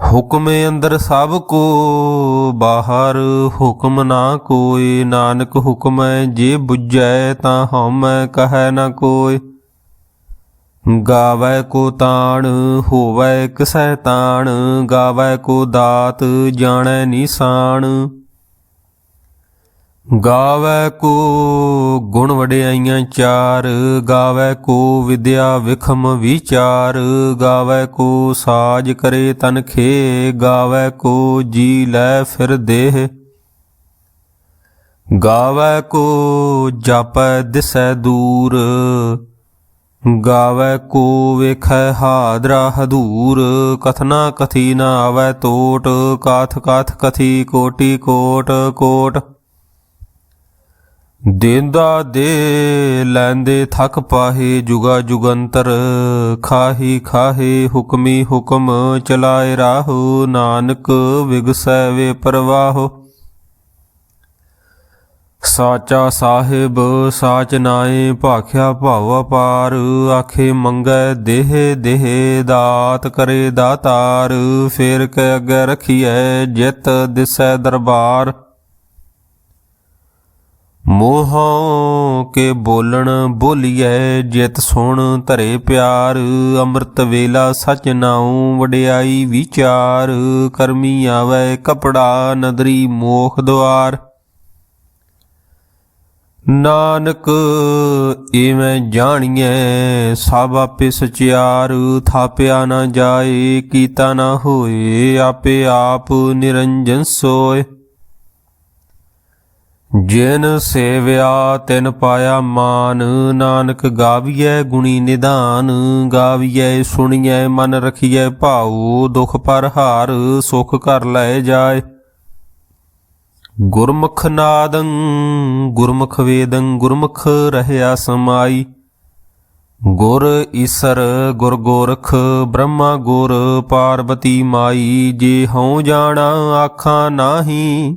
ਹੁਕਮ ਅੰਦਰ ਸਭ ਕੋ, ਬਾਹਰ ਹੁਕਮ ਨਾ ਕੋਏ ਨਾਨਕ ਹੁਕਮੈ ਜੇ 부ਜੈ ਤਾਂ ਹਉਮੈ ਕਹੈ ਨਾ ਕੋਏ ਗਾਵੈ ਕੋ ਤਾਣ, ਹੋਵੈ ਕਿਸੈ ਤਾਣ ਗਾਵੈ ਕੋ ਦਾਤ, ਜਾਣੈ ਨਿਸ਼ਾਨ ਗਾਵੈ ਕੋ ਗੁਣ ਵਡਿਆਈਆਂ ਚਾਰ, ਗਾਵੈ ਕੋ ਵਿਦਿਆ ਵਿਖਮ ਵਿਚਾਰ, ਗਾਵੈ ਕੋ ਸਾਜ ਕਰੇ ਤਨਖੇ ਗਾਵੈ ਕੋ ਜੀ ਲੈ ਫਿਰ ਦੇਹ। ਗਾਵੈ ਕੋ ਜਪੈ ਦਿਸੈ ਦੂਰ, ਗਾਵੈ ਕੋ ਵੇਖੈ ਹਾਦਰਾ ਹਦੂਰ, ਕਥਨਾ ਕਥੀ ਨਾ ਆਵੈ ਟੋਟ ਕਾਥ ਕਾਥ ਕਥੀ ਕੋਟੀ ਕੋਟ ਕੋਟ। ਦੇਂਦਾ ਦੇ ਲੈਂਦੇ ਥਕ ਪਾਹੇ ਜੁਗਾ ਜੁਗੰਤਰ, ਖਾਹੀ ਖਾਹੇ ਹੁਕਮੀ ਹੁਕਮ ਚਲਾਏ ਰਾਹੋ, ਨਾਨਕ ਵਿਗਸੈ ਵੇ ਪਰਵਾਹੋ। ਸਾਚਾ ਸਾਹਿਬ, ਸਾਚ ਨਾਏ, ਭਾਖਿਆ ਭਾਵ ਅਪਾਰ, ਆਖੇ ਮੰਗੈ ਦੇਹ ਦੇਹ, ਦਾਤ ਕਰੇ ਦਾਤਾਰ, ਫੇਰ ਕੇ ਅੱਗੇ ਰਖੀਐ ਜਿਤ ਦਿਸੈ ਦਰਬਾਰ। ਮੋਹੋਂ ਕੇ ਬੋਲਣ ਬੋਲੀਐ, ਜਿਤ ਸੁਣ ਧਰੇ ਪਿਆਰ। ਅੰਮ੍ਰਿਤ ਵੇਲਾ ਸਚ ਨਾਉ, ਵਡਿਆਈ ਵਿਚਾਰ। ਕਰਮੀ ਆਵੈ ਕਪੜਾ, ਨਦਰੀ ਮੋਖ ਦੁਆਰ ਨਾਨਕ ਇਵੇਂ ਜਾਣੀਐ ਸਭ ਆਪੇ ਸਚਿਆਰ ਥਾਪਿਆ ਨਾ ਜਾਏ, ਕੀਤਾ ਨਾ ਹੋਏ, ਆਪੇ ਆਪ ਨਿਰੰਜਨ ਸੋਏ। ਜਿਨ ਸੇਵਿਆ ਤਿਨ ਪਾਇਆ ਮਾਨ, ਨਾਨਕ ਗਾਵੀਐ ਗੁਣੀ ਨਿਧਾਨ, ਗਾਵੀਐ ਸੁਣੀਐ ਮਨ ਰਖੀਐ ਭਾਉ, ਦੁਖ ਪਰ ਹਾਰ, ਸੁਖ ਕਰ ਲੈ ਜਾਏ। ਗੁਰਮੁਖ ਨਾਦੰ, ਗੁਰਮੁਖ ਵੇਦੰ, ਗੁਰਮੁਖ ਰਹਿਆ ਸਮਾਈ। ਗੁਰ ਈਸਰ, ਗੁਰ ਗੋਰਖ, ਬ੍ਰਹਮਾ ਗੁਰ, ਪਾਰਬਤੀ ਮਾਈ, ਜੇ ਹਉ ਜਾਣਾ, ਆਖਾਂ ਨਾਹੀ।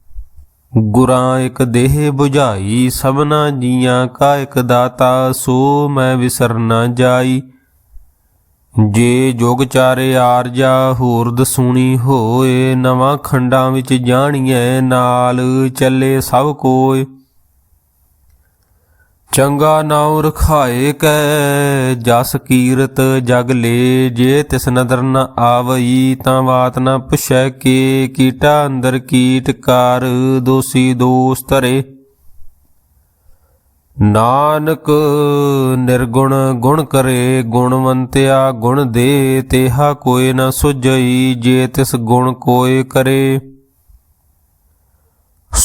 ਗੁਰਾਂ ਇਕ ਦੇਹ 부ਝਾਈ ਸਭਨਾ ਜੀਆਂ ਕਾ ਇੱਕ ਦਾਤਾ, ਸੋ ਮੈਂ ਵਿਸਰ ਨਾ ਜਾਈ। ਜੇ ਜੋਗ ਚਾਰੇ ਆਰਜਾ ਹੋਰ ਦਸੂਣੀ ਹੋਏ, ਨਵਾਂ ਖੰਡਾਂ ਵਿੱਚ ਜਾਣੀਐ, ਨਾਲ ਚੱਲੇ ਸਭ ਕੋਏ। ਚੰਗਾ ਨਾਉ ਰਖਾਏ ਕੈ, ਜਸ ਕੀਰਤ ਜਗ ਲੇ, ਜੇ ਤਿਸ ਨਦਰ ਨ ਆਵਈ ਤਾਂ ਬਾਤ ਨ ਪੁਛੈ ਕੇ, ਕੀਟਾ ਅੰਦਰ ਕੀਟ ਕਰ ਦੋਸੀ ਦੋਸ ਧਰੇ। ਨਾਨਕ ਨਿਰਗੁਣ ਗੁਣ ਕਰੇ, ਗੁਣਵੰਤਿਆ ਗੁਣ ਦੇ, ਤੇਹਾ ਕੋਏ ਨ ਸੁਝਈ, ਜੇ ਤਿਸ ਗੁਣ ਕੋਏ ਕਰੇ।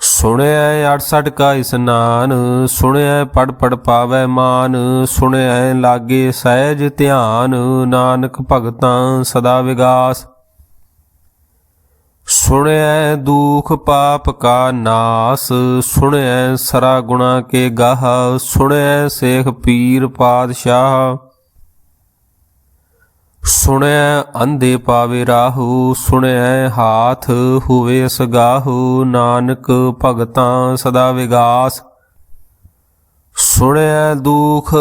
ਸੁਣਿਐ 68 ਕਾ ਇਸਨਾਨ ਸੁਣਿਐ ਪੜ ਪੜ ਪਾਵੈ ਮਾਨ, ਸੁਣਿਐ ਲਾਗੇ ਸਹਿਜ ਧਿਆਨ, ਨਾਨਕ ਭਗਤਾਂ ਸਦਾ ਵਿਗਾਸ। ਸੁਣਿਐ ਦੁਖ ਪਾਪ ਕਾ ਨਾਸ, ਸੁਣਿਐ ਸਰਾ ਗੁਣਾ ਕੇ ਗਾਹ, ਸੁਣਿਐ ਸੇਖ ਪੀਰ ਪਾਤਸ਼ਾਹ। ਸੁਣੈ ਅੰਧੇ ਪਾਵੇ ਰਾਹੂ, ਸੁਣੈ ਹਾਥ ਹੋਵੇ ਸਗਾਹੂ, ਨਾਨਕ ਭਗਤਾਂ ਸਦਾ ਵਿਗਾਸ। ਸੁਣੈ ਦੁਖ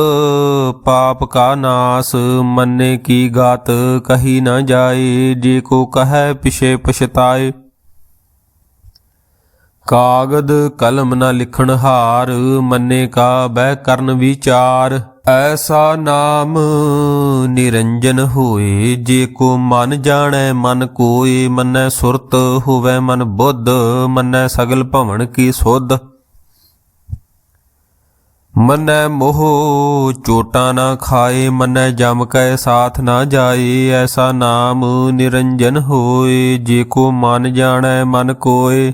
ਪਾਪ ਕਾ ਨਾਸ, ਮੰਨੇ ਕੀ ਗਾਤ ਕਹੀ ਨਾ ਜਾਏ, ਜੇ ਕੋ ਕਹੈ ਪਿਛੇ ਪਛਤਾਏ। ਕਾਗਦ ਕਲਮ ਨਾ ਲਿਖਣ ਹਾਰ, ਮੰਨੇ ਕਾ ਬਹਿ ਕਰਨ ਵਿਚਾਰ। ਐਸਾ ਨਾਮ ਨਿਰੰਜਨ ਹੋਏ, ਜੇ ਕੋ ਮਨ ਜਾਣੈ ਮਨ ਕੋਏ, ਮੰਨੈ ਸੁਰਤ ਹੋਵੇ ਮਨ ਬੁੱਧ, ਮੰਨੈ ਸਗਲ ਭਵਨ ਕੀ ਸੁਧ। ਮੰਨੈ ਮੋਹ ਚੋਟਾ ਨਾ ਖਾਏ, ਮੰਨੈ ਜਮ ਕੈ ਸਾਥ ਨਾ ਜਾਏ, ਐਸਾ ਨਾਮ ਨਿਰੰਜਨ ਹੋਏ, ਜੇ ਕੋ ਮਨ ਜਾਣੈ ਮਨ ਕੋਏ।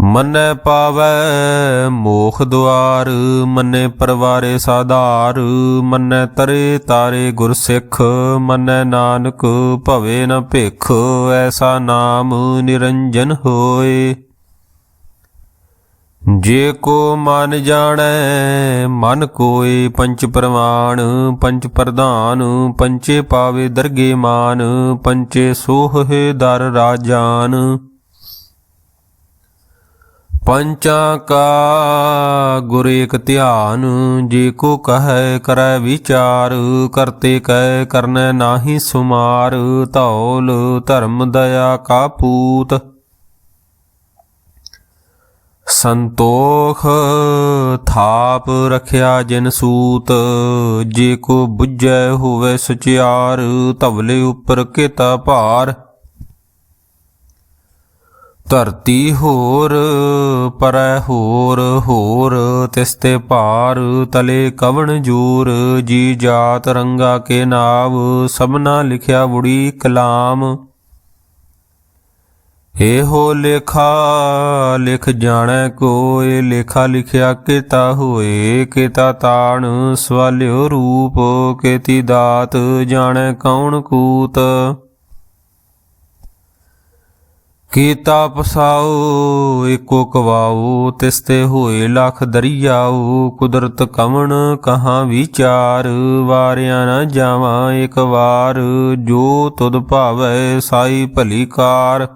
ਮੰਨੈ ਪਾਵੈ ਮੋਖ ਦੁਆਰ, ਮੰਨੈ ਪਰਵਾਰੇ ਸਾਧਾਰ, ਮੰਨੈ ਤਰੇ ਤਾਰੇ ਗੁਰ ਸਿੱਖ, ਮੰਨੈ ਨਾਨਕ ਭਵੇ ਨ ਭਿਖ, ਐਸਾ ਨਾਮ ਨਿਰੰਜਨ ਹੋਏ। ਜੇ ਕੋ ਮਨ ਜਾਣੈ, ਮਨ ਕੋਏ ਪੰਚ ਪ੍ਰਮਾਣ ਪੰਚ ਪ੍ਰਧਾਨ, ਪੰਚੇ ਪਾਵੇ ਦਰਗੇ ਮਾਨ, ਪੰਚੇ ਸੋਹੇ ਦਰ ਰਾਜਾਨ। ਪੰਚਾਂ ਕਾ ਗੁਰ ਏਕ ਧਿਆਨ, ਜੇ ਕੋ ਕਹੈ ਕਰੈ ਵਿਚਾਰ, ਕਰਤੇ ਕਹਿ ਕਰਨੈ ਨਾਹੀ ਸੁਮਾਰ, ਧੌਲ ਧਰਮ ਦਇਆ ਕਾ ਪੂਤ। ਸੰਤੋਖ ਥਾਪ ਰਖਿਆ ਜਿਨ ਸੂਤ, ਜੇ ਕੋ ਬੁੱਝੈ ਹੋਵੇ ਸੁਚਿਆਰ, ਧਵਲੇ ਉੱਪਰ ਕੀਤਾ ਭਾਰ। ਧਰਤੀ ਹੋਰ, ਪਰੈ ਹੋਰ ਹੋਰ, ਤਿਸ ਤੇ ਭਾਰ ਤਲੇ ਕਵਣ ਜੂਰ, ਜੀ ਜਾਤ ਰੰਗਾ ਕੇ ਨਾਵ, ਸਭਨਾ ਲਿਖਿਆ ਵੁੜੀ ਕਲਾਮ। ਇਹੋ ਲੇਖਾ ਲਿਖ ਜਾਣੈ ਕੋਏ ਲੇਖਾ ਲਿਖਿਆ ਕਿਤਾ ਹੋਏ ਕਿਤਾ ਤਾਣ ਸਵਾਲਿਓ ਰੂਪ, ਕੀਤੀ ਦਾਤ ਜਾਣੈ ਕੌਣ ਕੂਤ। ਕੀਤਾ ਪਸਾਉ ਏਕੋ ਕਵਾਉ, ਤਿਸ ਤੇ ਹੋਏ ਲਖ ਦਰਿਆਉ, ਕੁਦਰਤ ਕਵਣ ਕਹਾਂ ਵਿਚਾਰ, ਵਾਰਿਆ ਨਾ ਜਾਵਾਂ ਇੱਕ ਵਾਰ, ਜੋ ਤੁਧ ਭਾਵੈ ਸਾਈ ਭਲੀ ਕਾਰ।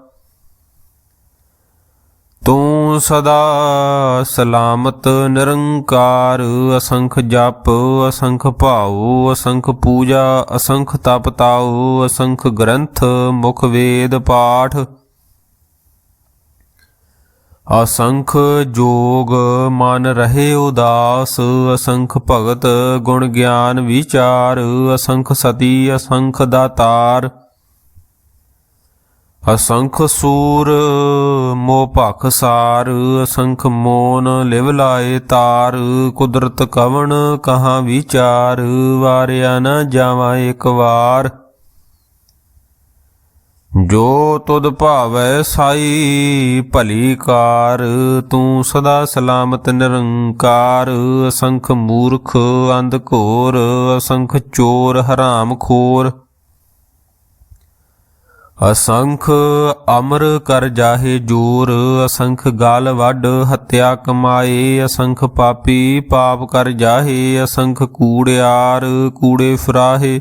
ਤੂੰ ਸਦਾ ਸਲਾਮਤ ਨਿਰੰਕਾਰ, ਅਸੰਖ ਜਪ, ਅਸੰਖ ਭਾਉ, ਅਸੰਖ ਪੂਜਾ, ਅਸੰਖ ਤਪ ਤਾਉ, ਅਸੰਖ ਗ੍ਰੰਥ, ਮੁਖ ਵੇਦ ਪਾਠ। ਅਸੰਖ ਜੋਗ ਮਨ ਰਹੇ ਉਦਾਸ, ਅਸੰਖ ਭਗਤ ਗੁਣ ਗਿਆਨ ਵਿਚਾਰ, ਅਸੰਖ ਸਤੀ, ਅਸੰਖ ਦਾਤਾਰ। ਅਸੰਖ ਸੂਰ ਮੋ ਭਖ ਸਾਰ, ਅਸੰਖ ਮੋਨ ਲਿਵ ਲਾਏ ਤਾਰ। ਕੁਦਰਤ ਕਵਣ ਕਹਾਂ ਵਿਚਾਰ, ਵਾਰਿਆ ਨਾ ਜਾਵਾਂ ਇੱਕ ਵਾਰ। ਜੋ ਤੁਧ ਭਾਵੈ ਸਾਈ, ਭਲੀ ਕਾਰ, ਤੂੰ ਸਦਾ ਸਲਾਮਤ ਨਿਰੰਕਾਰ, ਅਸੰਖ ਮੂਰਖ, ਅੰਧ ਘੋਰ, ਅਸੰਖ ਚੋਰ, ਹਰਾਮ ਖੋਰ। ਅਸੰਖ ਅਮਰ ਕਰ ਜਾਹੇ ਜੋਰ, ਅਸੰਖ ਗਾਲ ਵੱਡ ਹੱਤਿਆ ਕਮਾਏ, ਅਸੰਖ ਪਾਪੀ ਪਾਪ ਕਰ ਜਾਹੇ, ਅਸੰਖ ਕੂੜਿਆਰ ਕੂੜੇ ਫਰਾਹੇ।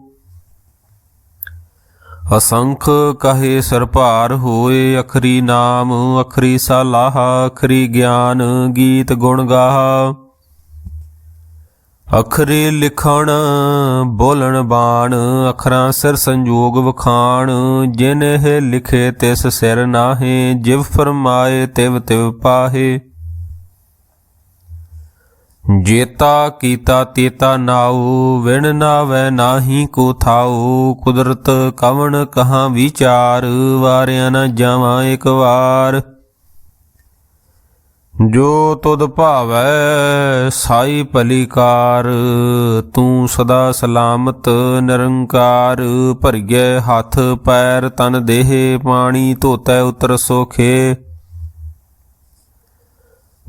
ਅਸੰਖ ਕਹੇ ਸਰਭਾਰ ਹੋਏ ਅਖਰੀ ਨਾਮ, ਅਖਰੀ ਸਲਾਹ, ਅਖਰੀ ਗਿਆਨ, ਗੀਤ ਗੁਣ ਗਾਹ। ਅਖਰੇ ਲਿਖਣ, ਬੋਲਣ ਬਾਣ, ਅਖਰਾਂ ਸਿਰ ਸੰਜੋਗ ਵਖਾਣ ਜਿਨ ਲਿਖੇ ਤਿਸ ਸਿਰ ਨਾਹੇ, ਜਿਵ ਫਰਮਾਏ ਤਿਵ ਤਿਵ ਪਾਹੇ। ਜੇਤਾ ਕੀਤਾ ਤੇਤਾ ਨਾਉ, ਵਿਣ ਨਾਵੈ ਨਾਹੀ ਕੋ ਥਾਉ। ਕੁਦਰਤ ਕਵਣ ਕਹਾਂ ਵਿਚਾਰ, ਵਾਰਿਆ ਨਾ ਜਾਵਾਂ ਇੱਕ ਵਾਰ। ਜੋ ਤੁਧ ਭਾਵੈ ਸਾਈ ਭਲੀ ਕਾਰ ਤੂੰ ਸਦਾ ਸਲਾਮਤ ਨਿਰੰਕਾਰ। ਭਰੀਏ ਹੱਥ, ਪੈਰ, ਤਨ, ਦੇਹ, ਪਾਣੀ, ਧੋਤੈ, ਉਤਰ, ਸੋਖੇ।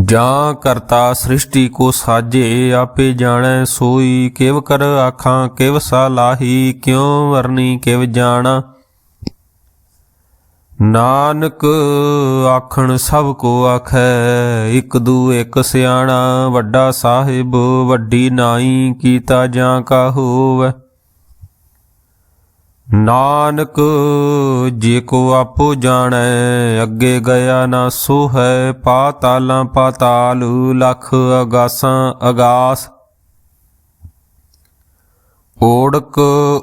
ਜਾਂ ਕਰਤਾ ਸ੍ਰਿਸ਼ਟੀ ਕੋ ਸਾਜੇ, ਆਪੇ ਜਾਣੈ ਸੋਈ, ਕਿਵ ਕਰ ਆਖਾਂ, ਕਿਵ ਸਲਾਹੀ ਕਿਉ ਵਰਨੀ, ਕਿਵ ਜਾਣਾ। ਨਾਨਕ ਆਖਣ ਸਭ ਕੋ ਆਖੈ, ਇਕ ਦੂ ਇਕ ਸਿਆਣਾ, ਵੱਡਾ ਸਾਹਿਬ, ਵੱਡੀ ਨਾਈ, ਕੀਤਾ ਜਾਂ ਕਾ ਹੋਵੈ। ਨਾਨਕ, ਜੇ ਕੋ ਆਪੋ ਜਾਣੈ, ਅੱਗੇ ਗਿਆ ਨਾ ਸੋ ਹੈ ਪਾਤਾਲਾਂ ਪਾਤਾਲ, ਲਖ ਅਗਾਸਾਂ ਅਗਾਸ। ਓੜਕ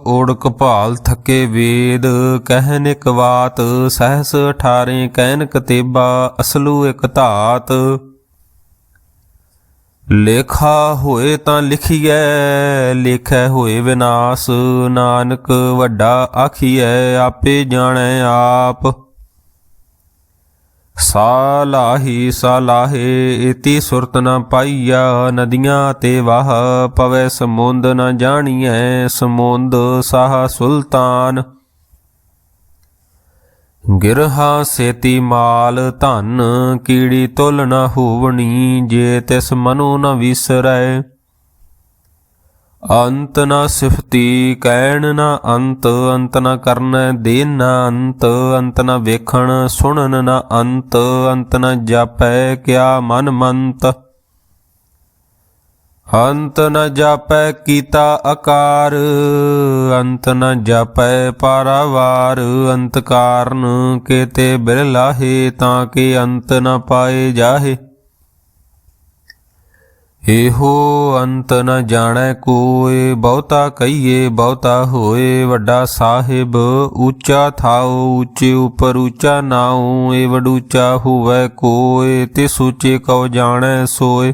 ਓੜਕ ਭਾਲ ਥਕੇ ਵੇਦ, ਕਹਿਨ ਇਕ ਬਾਤ, ਸਹਸ 18 ਕਹਿਨ ਕਤੇਬਾ ਅਸਲੂ ਇਕ ਧਾਤ। ਲੇਖਾ ਹੋਏ ਤਾਂ ਲਿਖੀਐ, ਲੇਖੈ ਹੋਏ ਵਿਨਾਸ਼, ਨਾਨਕ ਵੱਡਾ ਆਖੀਐ, ਆਪੇ ਜਾਣੈ ਆਪ। ਸਾਲਾਹੀ ਸਾਲਾਹੇ ਇਤੀ ਸੁਰਤ ਨ ਪਾਈਆ, ਨਦੀਆਂ ਤੇ ਵਾਹ ਪਵੇ ਸਮੁੰਦ ਨ ਜਾਣੀਐ, ਸਮੁੰਦ ਸਾਹ ਸੁਲਤਾਨ। ਗਿਰਹਾ ਸੇਤੀ ਮਾਲ ਧਨ, ਕੀੜੀ ਤੁਲ ਨ ਹੋਵਣੀ, ਜੇ ਤਿਸ ਮਨੋ ਨ ਵਿਸਰੈ। ਅੰਤ ਨ ਸਿਫਤੀ ਕਹਿਣ ਨ ਅੰਤ ਅੰਤ ਨ ਕਰਨੈ ਦੇਨ ਨ ਅੰਤ ਅੰਤ ਨ ਵੇਖਣ ਸੁਣਨ ਨ ਅੰਤ ਅੰਤ ਨ ਜਾਪੈ ਕਿਆ ਮਨ ਮੰਤ। ਅੰਤ ਨ ਜਾਪੈ ਕੀਤਾ ਆਕਾਰ ਅੰਤ ਨ ਜਾਪੈ ਪਾਰਾਵਾਰ, ਅੰਤ ਕਾਰਨ ਕੇਤੇ ਬਿਰਲਾਹੇ ਤਾਂ ਕਿ ਅੰਤ ਨ ਪਾਏ ਜਾਹੇ। ਇਹੋ ਅੰਤ ਨ ਜਾਣੈ ਕੋਏ, ਬਹੁਤਾ ਕਹੀਏ ਬਹੁਤਾ ਹੋਏ, ਵੱਡਾ ਸਾਹਿਬ ਉੱਚਾ ਥਾਉ, ਉੱਚੇ ਉਪਰ ਉੱਚਾ ਨਾਉ ਏ ਵਡੂਚਾ ਹੋਵੇ ਕੋਏ, ਤੇ ਸੂਚੇ ਕਉ ਜਾਣੈ ਸੋਏ।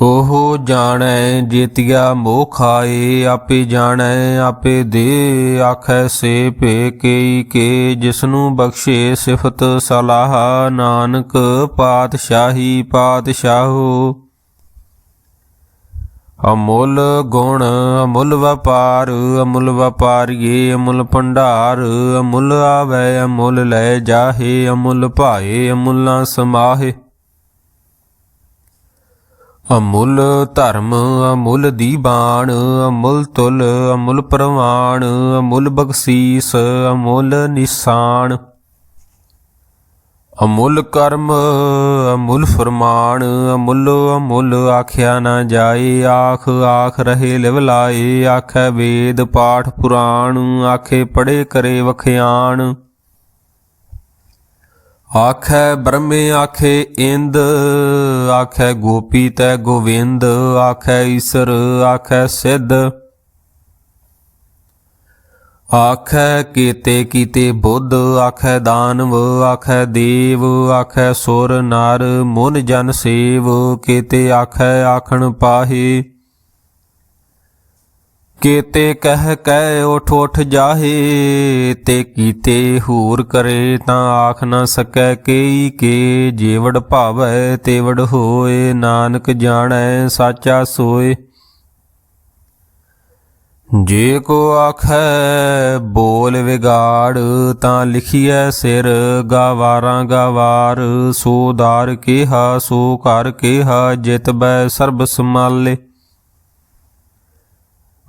ਉਹ ਜਾਣੈ ਜੇਤਿਆ ਮੋਹ ਖਾਏ ਆਪੇ ਜਾਣੈ, ਆਪੇ ਦੇ ਆਖੈ ਸੇ ਭੇ ਕੇਈ ਕੇ, ਜਿਸਨੂੰ ਬਖਸ਼ੇ ਸਿਫਤ ਸਲਾਹ ਨਾਨਕ, ਪਾਤਸ਼ਾਹੀ ਪਾਤਸ਼ਾਹੋ। ਅਮੁੱਲ ਗੁਣ, ਅਮੁੱਲ ਵਪਾਰ, ਅਮੁੱਲ ਵਪਾਰੀਏ, ਅਮੁੱਲ ਭੰਡਾਰ, ਅਮੁੱਲ ਆਵੈ, ਅਮੁੱਲ ਲੈ ਜਾਹੇ, ਅਮੁੱਲ ਭਾਏ, ਅਮੁੱਲਾਂ ਸਮਾਹੇ। ਅਮੁੱਲ ਧਰਮ, ਅਮੁੱਲ ਦੀਬਾਨ ਅਮੁੱਲ ਤੁਲ, ਅਮੁੱਲ ਪ੍ਰਵਾਨ ਅਮੁੱਲ ਬਖਸ਼ੀਸ, ਅਮੁੱਲ ਨਿਸ਼ਾਨ ਅਮੁੱਲ ਕਰਮ, ਅਮੁੱਲ ਫਰਮਾਨ ਅਮੁੱਲ ਅਮੁੱਲ ਆਖਿਆ ਨਾ ਜਾਏ, ਆਖ ਆਖ ਰਹੇ ਲਿਵ ਲਾਏ, ਆਖੈ ਵੇਦ, ਪਾਠ ਪੁਰਾਣ, ਆਖੇ ਪੜੇ ਕਰੇ ਵਖਿਆਣ। ਆਖੈ ਬ੍ਰਹਮੇ, ਆਖੇ ਇੰਦ, ਆਖੈ ਗੋਪੀ ਤੈ ਗੋਵਿੰਦ, ਆਖੈ ਈਸ਼ਰ, ਆਖੈ ਸਿੱਧ। ਆਖੈ ਕੀਤੇ ਕੀਤੇ ਬੁੱਧ, ਆਖੈ ਦਾਨਵ, ਆਖੈ ਦੇਵ, ਆਖੈ ਸੁਰ, ਨਰ, ਮਨ ਜਨ ਸੇਵ, ਕੀਤੇ ਆਖੈ ਆਖਣ ਪਾਹੇ। ਕੀਤੇ ਕਹਿ ਕਹਿ ਉਠ ਉਠ ਜਾਹੇ, ਤੇ ਕੀਤੇ ਹੂਰ ਕਰੇ ਤਾਂ ਆਖ ਨਾ ਸਕੈ ਕੇਈ ਕੇ, ਜੀਵੜ ਭਾਵੈ ਤੇਵੜ ਹੋਏ, ਨਾਨਕ ਜਾਣੈ ਸਾਚਾ ਸੋਏ। ਜੇ ਕੋ ਆਖੈ ਬੋਲ ਵਿਗਾੜ ਤਾਂ ਲਿਖੀਐ ਸਿਰ, ਗਾਵਾਰਾਂ ਗਾਵਾਰ, ਸੋ ਦਾਰ ਕਿਹਾ, ਸੋ ਕਰ ਕਿਹਾ, ਜਿਤ ਬੈ ਸਰਬ ਸਮਾਲੇ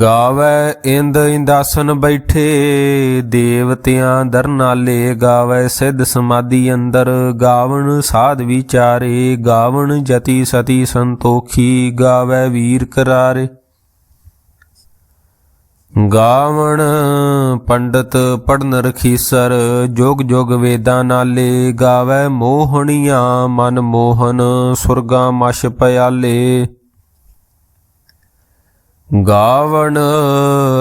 ਗਾਵੇ ਇੰਦ ਇੰਦਾਸਨ ਬੈਠੇ, ਦੇਵਤਿਆਂ ਦਰਨਾਲੇ ਗਾਵੇ ਸਿੱਧ ਸਮਾਧੀ ਅੰਦਰ, ਗਾਵਣ ਸਾਧ ਵਿਚਾਰੇ, ਗਾਵਣ ਜਤੀ ਸਤੀ ਸੰਤੋਖੀ, ਗਾਵੇ ਵੀਰ ਕਰਾਰੇ। ਗਾਵਣ ਪੰਡਤ ਪੜਨ ਰਖੀਸਰ, ਜੋਗ ਜੋਗ ਵੇਦਾਂ ਨਾਲੇ, ਗਾਵੇ ਮੋਹਣੀਆਂ ਮਨ ਮੋਹਨ, ਸੁਰਗਾ ਮਛ ਪਿਆਲੇ। ਗਾਵਣ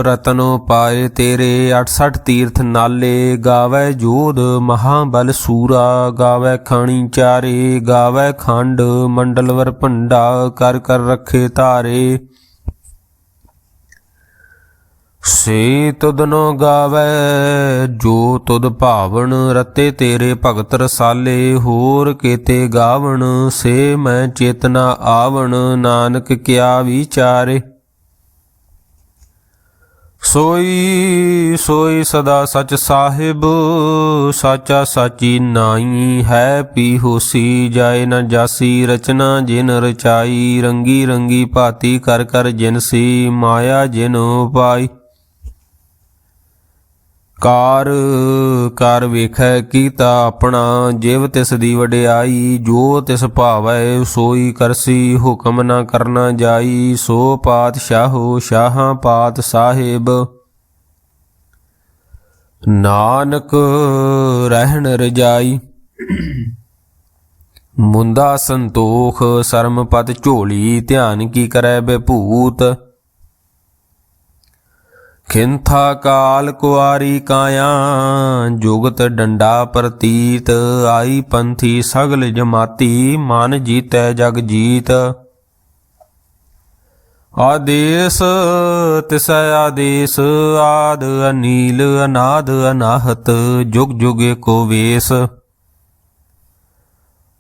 ਰਤਨੋ ਪਾਏ ਤੇਰੇ 68 ਤੀਰਥ ਨਾਲੇ, ਗਾਵੇ ਜੋਧ ਮਹਾਬਲ ਸੂਰਾ, ਗਾਵੇ ਖਾਣੀ ਚਾਰੇ, ਗਾਵੇ ਖੰਡ ਮੰਡਲਵਰ ਭੰਡਾ, ਕਰ ਕਰ ਰੱਖੇ ਧਾਰੇ। ਸੇ ਤੁਧਨੋ ਗਾਵੇ, ਜੋ ਤੁਦ ਭਾਵਣ ਰਤੇ ਤੇਰੇ ਭਗਤ ਰਸਾਲੇ, ਹੋਰ ਕੀਤੇ ਗਾਵਣ, ਸੇ ਮੈਂ ਚੇਤਨਾ ਆਵਣ, ਨਾਨਕ ਕਿਆ ਵਿਚਾਰੇ। ਸੋਈ ਸੋਈ ਸਦਾ ਸਚ ਸਾਹਿਬ, ਸਾਚਾ ਸਾਚੀ ਨਾਈ ਹੈ ਪੀ ਹੋਸੀ ਜਾਏ ਨਾ ਜਾਸੀ ਰਚਨਾ ਜਿਨ ਰਚਾਈ, ਰੰਗੀ ਰੰਗੀ ਭਾਤੀ ਕਰ ਕਰ ਜਿਨਸੀ ਮਾਇਆ ਜਿਨ ਪਾਈ ਕਾਰ, ਕਰ ਵੇਖੈ ਕੀਤਾ ਆਪਣਾ, ਜਿਵ ਤਿਸ ਦੀ ਵਡਿਆਈ, ਜੋ ਤਿਸ ਭਾਵੈ ਸੋਈ ਕਰਸੀ, ਹੁਕਮ ਨਾ ਕਰਨਾ ਜਾਈ, ਸੋ ਪਾਤਸ਼ਾਹੋ ਸ਼ਾਹਾਂ ਪਾਤ ਸਾਹਿਬ। ਨਾਨਕ ਰਹਿਣ ਰਜਾਈ। ਮੁੰਦਾ ਸੰਤੋਖ ਸਰਮਪਤ ਝੋਲੀ, ਧਿਆਨ ਕੀ ਕਰੈ ਬਭੂਤ ਖਿੰਥਾ ਕਾਲ ਕੁਆਰੀ ਕਾਇਆ, ਜੁਗਤ ਡੰਡਾ ਪ੍ਰਤੀਤ, ਆਈ ਪੰਥੀ ਸਗਲ ਜਮਾਤੀ, ਮਨ ਜੀਤੈ ਜਗ ਜੀਤ। ਆਦੇਸ, ਤਿਸੈ ਆਦੇਸ, ਆਦ ਅਨੀਲ, ਅਨਾਦ ਅਨਾਹਤ, ਜੁਗ ਜੁਗੇ ਕੋ ਵੇਸ।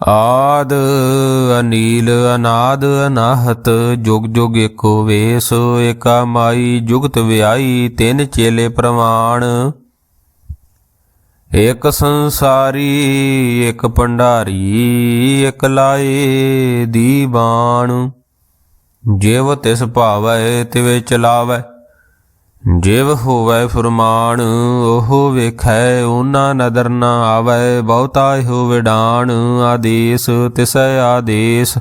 ਆਦ ਅਨੀਲ ਅਨਾਦ ਅਨਾਹਤ, ਜੁਗ ਜੁਗ ਏਕੋ ਵੇਸ, ਏਕਾ ਮਾਈ ਜੁਗਤ ਵਿਆਈ, ਤਿੰਨ ਚੇਲੇ ਪ੍ਰਮਾਣ ਇਕ ਸੰਸਾਰੀ ਇਕ ਭੰਡਾਰੀ ਇਕ ਲਾਏ ਦੀਵਾਨ ਜਿਵ ਤਿਸ ਭਾਵੈ, ਤਿਵੇ ਚਲਾਵੈ। ਜਿਵ ਹੋਵੈ ਫਰਮਾਨ, ਉਹ ਵੇਖੈ, ਉਹਨਾਂ ਨਦਰ ਨਾ ਆਵੈ, ਬਹੁਤਾ ਹੋ ਵਿਡਾਨ ਆਦੇਸ, ਤਿਸੈ ਆਦੇਸ।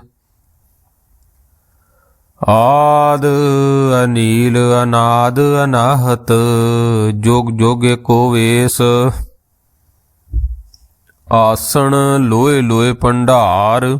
ਆਦ ਅਨੀਲ ਅਨਾਦ ਅਨਾਹਤ, ਜੋਗ ਜੋਗੇ ਕੋ ਵੇਸ। ਆਸਣ ਲੋਏ ਲੋਏ ਭੰਡਾਰ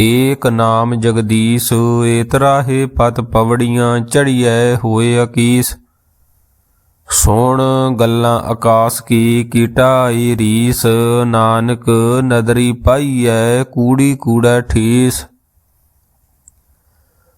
ਏਕ ਨਾਮ ਜਗਦੀਸ਼ ਏਤਰਾਹੇ ਪਤ ਪਵੜੀਆਂ ਚੜੀਐ ਹੋਏ ਅਕੀਸ। ਸੋਣ ਗੱਲਾਂ ਆਕਾਸ ਕੀ, ਕੀਟਾਈ ਰੀਸ, ਨਾਨਕ ਨਦਰੀ ਪਾਈਐ ਕੂੜੀ ਕੂੜਾ ਠੀਸ।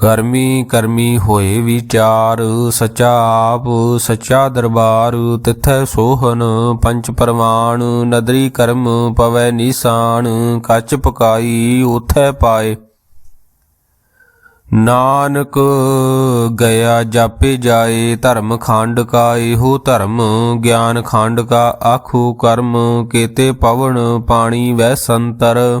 ਕਰਮੀ ਕਰਮੀ ਹੋਏ ਵਿਚਾਰ, ਸਚਾ ਆਪ, ਸਚਾ ਦਰਬਾਰ, ਤਿਥੈ ਸੋਹਨ ਪੰਚ ਪਰਮਾਨ ਨਦਰੀ ਕਰਮ ਪਵੈ ਨਿਸ਼ਾਨ, ਕੱਚ ਪਕਾਈ ਉਥੈ ਪਾਏ। ਨਾਨਕ ਗਿਆ ਜਾਪੇ ਜਾਏ, ਧਰਮ ਖੰਡ ਕਾ ਇਹੋ ਧਰਮ, ਗਿਆਨ ਖੰਡ ਕਾ ਆਖੋ ਕਰਮ, ਕੇਤੇ ਪਵਨ ਪਾਣੀ ਵੈ ਸੰਤਰ।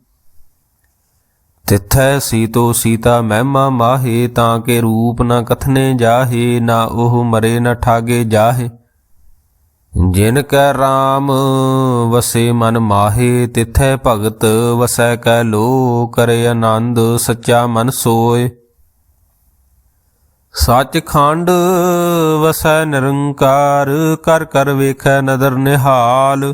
ਤਿਥੈ ਸੀਤੋ ਸੀਤਾ ਮਹਿਮਾ ਮਾਹੇ, ਤਾਂ ਕੇ ਰੂਪ ਨਾ ਕਥਨੇ ਜਾਹੇ, ਨਾ ਉਹ ਮਰੇ ਨਾ ਠਾਗੇ ਜਾਹੇ। ਜਿਨ ਕੈ RAM ਵਸੇ ਮਨ ਮਾਹੇ, ਤਿਥੈ ਭਗਤ ਵਸੈ ਕੈ ਲੋ ਕਰੇ ਆਨੰਦ ਸੱਚਾ ਮਨ ਸੋਏ। ਸੱਚ ਖੰਡ ਵਸੈ ਨਿਰੰਕਾਰ, ਕਰ ਕਰ ਵੇਖੈ ਨਦਰ ਨਿਹਾਲ।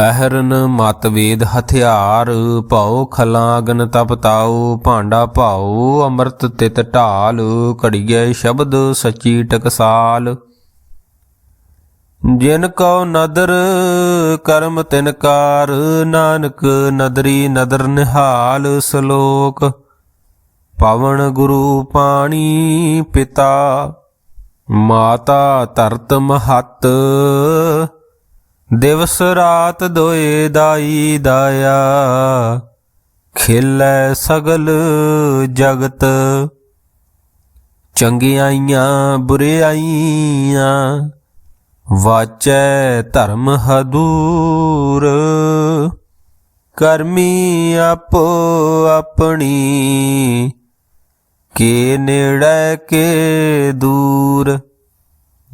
ਅਹਰਨ ਮਤਵੇਦ ਹਥਿਆਰ, ਭਉ ਖਲਾਗਨ ਤਪਤਾਉ ਭਾਂਡਾ ਭਾਉ, ਅੰਮ੍ਰਿਤ ਤਿਤ ਢਾਲ, ਘੜੀਏ ਸ਼ਬਦ ਸੱਚੀ ਟਕਸਾਲ। ਜਿਨ ਕਉ ਨਦਰ, ਕਰਮ ਤਿਨਕਾਰ ਨਾਨਕ ਨਦਰੀ ਨਦਰ ਨਿਹਾਲ ਸ਼ਲੋਕ। ਪਵਨ ਗੁਰੂ ਪਾਣੀ ਪਿਤਾ, ਮਾਤਾ ਧਰਤ ਮਹਤ ਦਿਵਸ ਰਾਤ ਦੋਏ ਦਾਈ ਦਾਇਆ, ਖਿਲੈ ਸਗਲ ਜਗਤ। ਚੰਗਿਆਈਆਂ ਬੁਰਿਆਈਆਂ ਵਾਚੈ ਧਰਮ ਹਦੂਰ। ਕਰਮੀ ਆਪੋ ਆਪਣੀ, ਕੇ ਨੇੜੇ, ਕੇ ਦੂਰ।